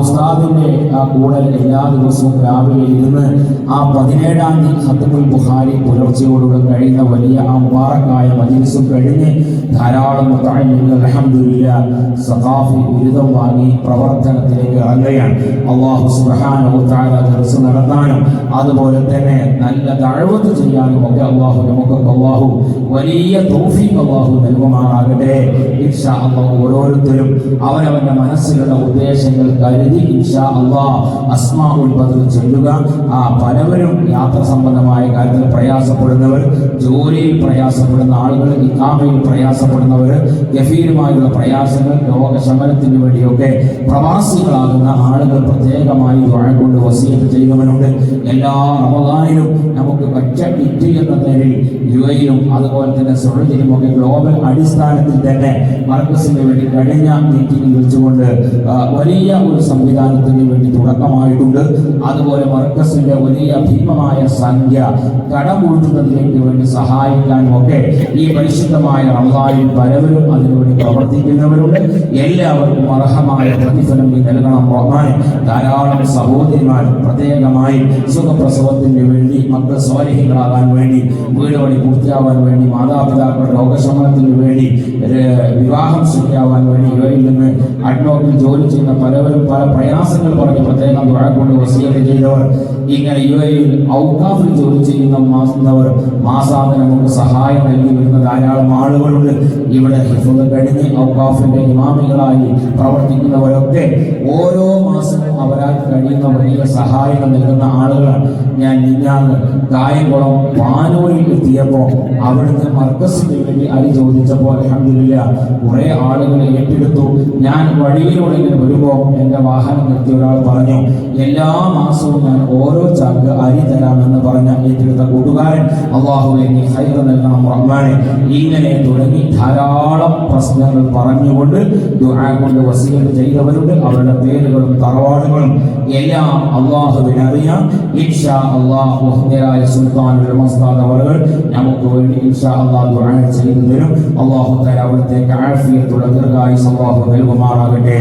ഉസ്താദിന്റെ ആ കൂടെ എല്ലാ ദിവസവും രാവിലെ ഇരുന്ന് ആ പതിനേഴാം തീയതി ഹത്തമുൽ ബുഖാരി പുലർച്ചയോടുകൂടെ കഴിയുന്ന വലിയ ആ മുബാറക്കായ മജിലിസും കഴിഞ്ഞ് ധാരാളം അലഹമില്ല സഖാഫി ബിരുദം വാങ്ങി പ്രവർത്തനത്തിലേക്ക് ഇറങ്ങുകയാണ്. അള്ളാഹു തആല ദർസ് നടത്താനും അതുപോലെ തന്നെ നല്ല ദഅവത്ത് ചെയ്യാനും ഒക്കെ അള്ളാഹു നമുക്ക് അള്ളാഹു വലിയ തൗഫീഖ് അള്ളാഹു നൽകുമാറാകട്ടെ. ഓരോരുത്തരും അവനവന്റെ മനസ്സിലുള്ള ഉദ്ദേശങ്ങൾ കരുതി ഇൻഷാ അള്ളാ അസ്മാ ഉൽപത്തിൽ ചൊല്ലുക. ആ പലവരും യാത്ര സംബന്ധമായ കാര്യത്തിൽ പ്രയാസപ്പെടുന്നവർ ജോലിയിൽ പ്രയാസപ്പെടുന്ന ആളുകൾ ഇക്കാമയിൽ പ്രയാസപ്പെടുന്നവർ ഗഫീലുമായുള്ള പ്രയാസങ്ങൾ ലോകശമനത്തിന് വേണ്ടിയൊക്കെ പ്രവാസികളാകുന്ന ആളുകൾ പ്രത്യേകമായി കൊണ്ട് വസീയത്ത് ചെയ്യുന്നവരുണ്ട്. എല്ലാ റമദാനിലും നമുക്ക് പറ്റ കിറ്റ് എന്ന നിലയിൽ യു എയിലും അതുപോലെ തന്നെ സൗദിയിലും ഒക്കെ ഗ്ലോബൽ അടിസ്ഥാനത്തിൽ തന്നെ മർക്കസിന് വേണ്ടി കഴിഞ്ഞ മീറ്റിംഗിൽ വെച്ചുകൊണ്ട് വലിയ ഒരു സംവിധാനത്തിന് വേണ്ടി തുടക്കമായിട്ടുണ്ട്. അതുപോലെ മർക്കസിന്റെ വലിയ ഭീമമായ സംഖ്യ കടം കൊടുക്കുന്നതിലേക്ക് വേണ്ടി സഹായിക്കാനും ഒക്കെ ഈ പരിശുദ്ധമായ റമദാനിൽ പലവരും അതിനുവേണ്ടി പ്രവർത്തിക്കുന്നവരുണ്ട്. എല്ലാവർക്കും അർഹമായ പ്രതിഫലം ഈ നൽകണം. റഹ്മാൻ ധാരാളം സഹോദരിമാർ പ്രത്യേകമായി സുഖപ്രസവത്തിന് വേണ്ടി മക്കൾ സ്വാരഹികളാകാൻ വേണ്ടി വീട് പൂർത്തിയാവാൻ വേണ്ടി മാതാപിതാക്കളുടെ രോഗശമനത്തിന് വേണ്ടി വിവാഹം ശരിയാവാൻ വേണ്ടി ഇവയിൽ നിന്ന് അഡ്നോക്കിൽ ജോലി ചെയ്യുന്ന പലവരും പല പ്രയാസങ്ങൾ പറഞ്ഞ് പ്രത്യേകം കൊണ്ട് വസീയത്ത് ചെയ്തവർ ഇങ്ങനെ യു എയിൽ ഔക്കാഫിൽ ജോലി ചെയ്യുന്ന മാസുന്നവർ മാസാന്തരം നമുക്ക് സഹായം നൽകി വരുന്ന ധാരാളം ആളുകളുണ്ട്. ഇവിടെ ഹിഫുദ് കഴിഞ്ഞ് ഔക്കാഫിന്റെ ഇമാമികളായി പ്രവർത്തിക്കുന്നവരൊക്കെ ഓരോ മാസവും അവരാൽ കഴിയുന്ന വലിയ സഹായങ്ങൾ നൽകുന്ന ആളുകളാണ്. ഞാൻ നിഞ്ഞാന്ന് കായംകുളം പാനൂരിൽ എത്തിയപ്പോൾ അവിടുത്തെ മർക്കസിന് വേണ്ടി അരി ചോദിച്ചപ്പോൾ അലഹമില്ല കുറെ ആളുകളെ ഏറ്റെടുത്തു. ഞാൻ വഴിയിലൂടെ ഇങ്ങനെ വരുമ്പോൾ എന്റെ വാഹനം നിർത്തി ഒരാൾ പറഞ്ഞു എല്ലാ മാസവും ഞാൻ ഓരോ ചാക്ക് അരി തരാമെന്ന് പറഞ്ഞ ഏറ്റെടുത്ത കൂട്ടുകാരൻ അള്ളാഹുവെ നീ ഹൈർ നൽകണം റഹ്മാനെ. ഇങ്ങനെ തുടങ്ങി ധാരാളം ധാരാളം പ്രശ്നങ്ങൾ പറഞ്ഞുകൊണ്ട് ദുആ കൊണ്ട് വസീലത്ത് ചെയ്തവരുണ്ട്. അവരുടെ പേരുകളും തറവാടുകളും എല്ലാം അള്ളാഹുവിനറിയാം ഇൻഷാ സുൽത്താൻ ഉലമസ്താദ് നമുക്ക് വേണ്ടി ഇൻഷാ അള്ളാഹ് ദുആ ചെയ്തു തരും. അള്ളാഹു തല അവിടത്തേക്ക് ആഫിയത്തുള്ള ദീർഘായുസ് നൽകുമാറാകട്ടെ.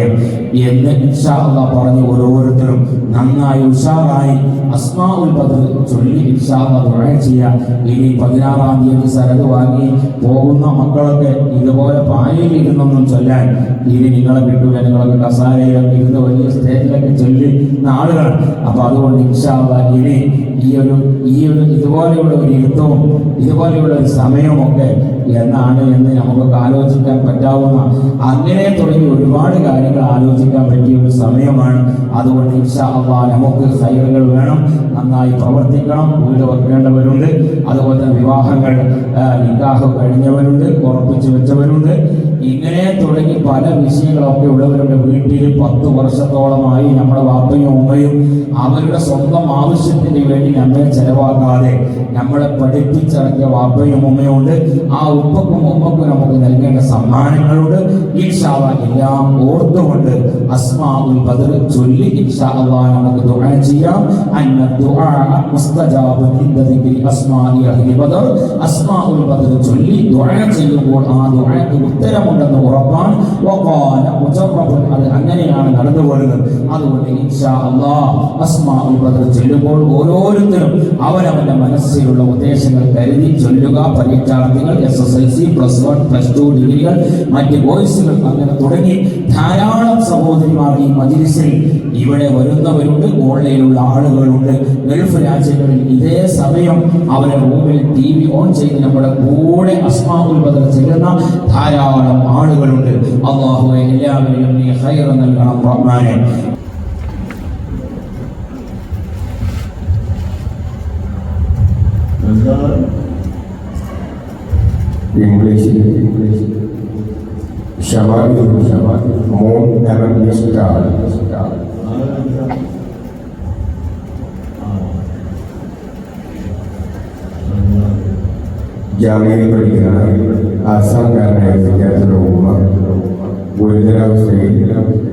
എന്ന് ഇൻഷാ അള്ളാഹ് പറഞ്ഞു ഓരോരുത്തരും നന്നായി ഉഷാറായി അസ്മാഉൽ ബദർ ചൊല്ലി ഇൻഷാ അള്ളാഹ് ദുആ ഇനി പതിനാറാം തീയതി സരത് വാങ്ങി പോകുന്ന മക്കളൊക്കെ ഇതുപോലെ പായയിൽ ഇരുന്നൊന്നും ചൊല്ലാൻ ഇനി നിങ്ങളെ കിട്ടൂല നിങ്ങളൊക്കെ കസാരയിലൊക്കെ ഇരുന്ന് വലിയ സ്റ്റേജിലൊക്കെ ചൊല്ലി ആളുകളാണ്. അപ്പൊ അതുകൊണ്ട് ഇൻഷാ അള്ളാഹ് ഇനി ഈ ഒരു ഈ ഒരു ഇതുപോലെയുള്ള ഒരു ഇരുത്തവും ഇതുപോലെയുള്ള ഒരു സമയമൊക്കെ എന്നാണ് എന്ന് നമുക്കൊക്കെ ആലോചിക്കാൻ പറ്റാവുന്ന അങ്ങനെ തുടങ്ങി ഒരുപാട് കാര്യങ്ങൾ ആലോചിക്കാൻ പറ്റിയ ഒരു സമയമാണ്. അതുകൊണ്ട് ഇൻഷാ അള്ളാഹ് നമുക്ക് ഹൈറുകൾ വേണം നന്നായി പ്രവർത്തിക്കണം വീട് വെക്കേണ്ടവരുണ്ട്. അതുപോലെ തന്നെ വിവാഹങ്ങൾ നിക്കാഹ് കഴിഞ്ഞവരുണ്ട് ഉറപ്പിച്ചു വെച്ചവരുണ്ട്. ഇങ്ങനെ തുടങ്ങി പല വിഷയങ്ങളൊക്കെ ഉള്ളവരുടെ വീട്ടിൽ പത്ത് വർഷത്തോളമായി നമ്മുടെ വാപ്പയും ഉമ്മയും അവരുടെ സ്വന്തം ആവശ്യത്തിന് വേണ്ടി നമ്മെ ചെലവാക്കാതെ നമ്മളെ പഠിപ്പിച്ചിറക്കിയ വാപ്പയും ഉമ്മയും ഉണ്ട്. ആ ഉപ്പക്കും ഉമ്മക്കും നമുക്ക് നൽകേണ്ട സമ്മാനങ്ങളുണ്ട്. ഇൻഷാ അല്ലാഹ് എല്ലാം ഓർത്തുകൊണ്ട് അസ്മാഉൽ ബദർ ചൊല്ലി ഇൻഷാ അല്ലാഹ് നമുക്ക് ദുആ ചെയ്യാം. അന്ന ദുആ അഹ്ലി അസ്മാഉൽ ചൊല്ലി ദുആ ചെയ്യുമ്പോൾ ആ ദുആക്ക് ഉത്തരമുണ്ടെന്ന് ഉറപ്പാണ്. അത് അങ്ങനെയാണ് നടന്നു വരുന്നത് അതുകൊണ്ട് ഇൻഷാ ചെല്ലുമ്പോൾ ഓരോരുത്തരും അവരവന്റെ മനസ്സിലുള്ള ഉദ്ദേശങ്ങൾ കരുതി ചൊല്ലുക. പരീക്ഷാർത്ഥികൾ S S L C plus one plus two ഡിഗ്രികൾ മറ്റ് കോഴ്സുകൾ അങ്ങനെ തുടങ്ങി ധാരാളം സഹോദരിമാർ ഈ മജിലിസിൽ ഇവിടെ വരുന്നവരുണ്ട്. ഓൺലൈനിലുള്ള ആളുകളുണ്ട്. ഗൾഫ് രാജ്യങ്ങളിൽ ഇതേ സമയം അവരുടെ റൂമിൽ ടി വി ഓൺ ചെയ്ത് നമ്മുടെ കൂടെ അസ്മാഉൽ ബദർ ചെല്ലുന്ന ധാരാളം ആളുകളുണ്ട് അള്ളാഹുവെ എല്ലാവരെയും നീ ഹൈർ നൽകണം റഹ്മാനെ ഇംഗ്ലീഷിൽ ഇംഗ്ലീഷ് ഷവാബി ഷവാബി മോൺ എവൻ സ്റ്റാർ സ്റ്റാർ ജാമ്യയിൽ പഠിക്കുന്ന ആസാംകാരനായ വിദ്യാർത്ഥിയുടെ ഉമ്മ ഗുരുതരാവസ്ഥയിൽ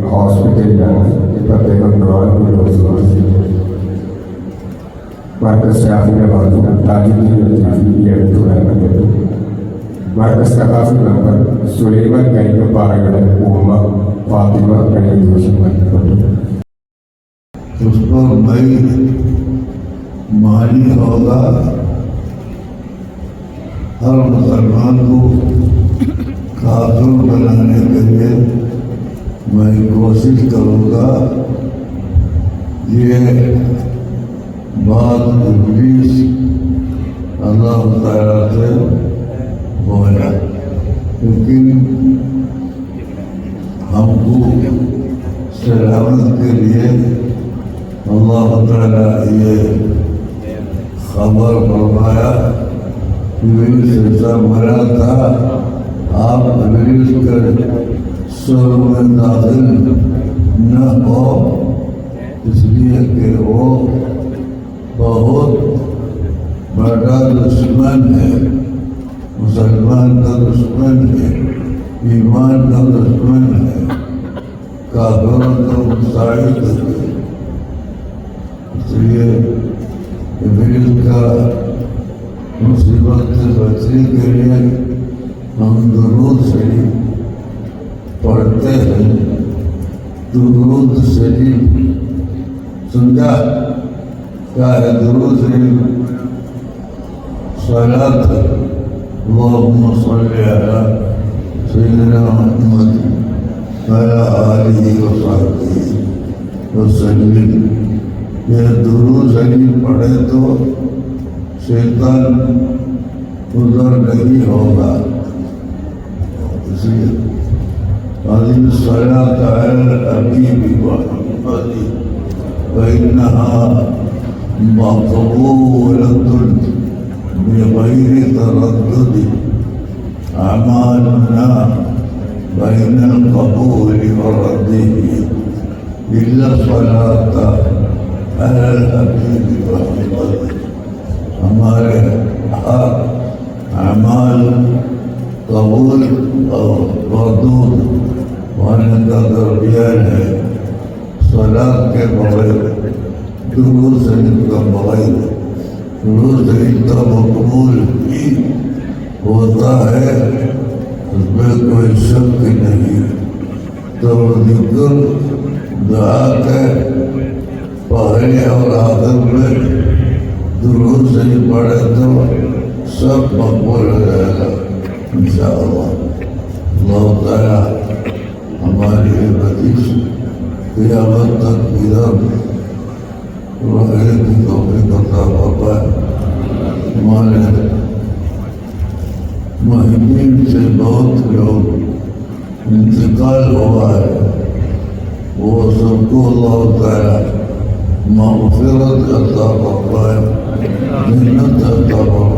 ഹോസ്പിറ്റലിലാണ് പ്രത്യേകം മാർക്കസ് സ്റ്റാഫിന്റെ ഭാഗത്ത് താജുദ്ദീൻ ഈ അടുത്ത് വരണം കേട്ടു മാർക്കസ് സഹാഫ് നമ്പർ സുലൈമാൻ കരിക്കപ്പാറയുടെ ഉമ്മ ഫാത്തിമ കഴിഞ്ഞ ദിവസം മരണപ്പെട്ടു उस ہر مسلمان کو کافر بنانے کے لیے میں کوشش کروں گا یہ بات ابلیس اللہ تعالیٰ سے ہو جائے لیکن ہم کو سلامت کے لیے اللہ تعالیٰ یہ خبر فرمایا۔ میری سرسا مرا تھا۔ آپ انگریز کر سو میں نہ ہو، اس لیے کہ وہ بہت بڑا دشمن ہے۔ مسلمان کا دشمن ہے، ایمان کا دشمن ہے۔ کافروں کا مساعد ہے اس لیے انگریز کا وقت بچنے کے لیے ہم درود شریف پڑھتے ہیں درود شریف سنجا کیا ہے درود شریف سلاد اللهم صل على سيدنا محمد وعلى آله وصحبه وسلم یہ درود شریف پڑھے تو شیطان उधर नहीं होगा इसलिए هذه الصلاة على الحبيب محمد فإنها مقبولة بغير تردد أعمالنا بين القبول والرده إلا الصلاة على الحبيب محمد हमारे हर اعمال قبول اور مردود ہونے کا درمیان ہے۔ سلاد کے بغیر درود شریف کا بغیر درود شریف کا مقبول ہی ہوتا ہے۔ اس میں کوئی شک نہیں۔ تو ذکر دعا کے پہلے اور آخر میں درود شریف پڑھے تو سب مقبول ہو جائے گا ان شاء اللہ اللہ تعالیٰ ہماری بدیش قیامت تک پیدا ہمارے دلوں میں کرتا پاپا ہمارے مہمین سے بہت لوگ انتقال ہوا ہے وہ سب کو اللہ تعالیٰ مغفرت کرتا پاپا ہے محنت کرتا پاپا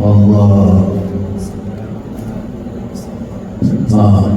والله آه.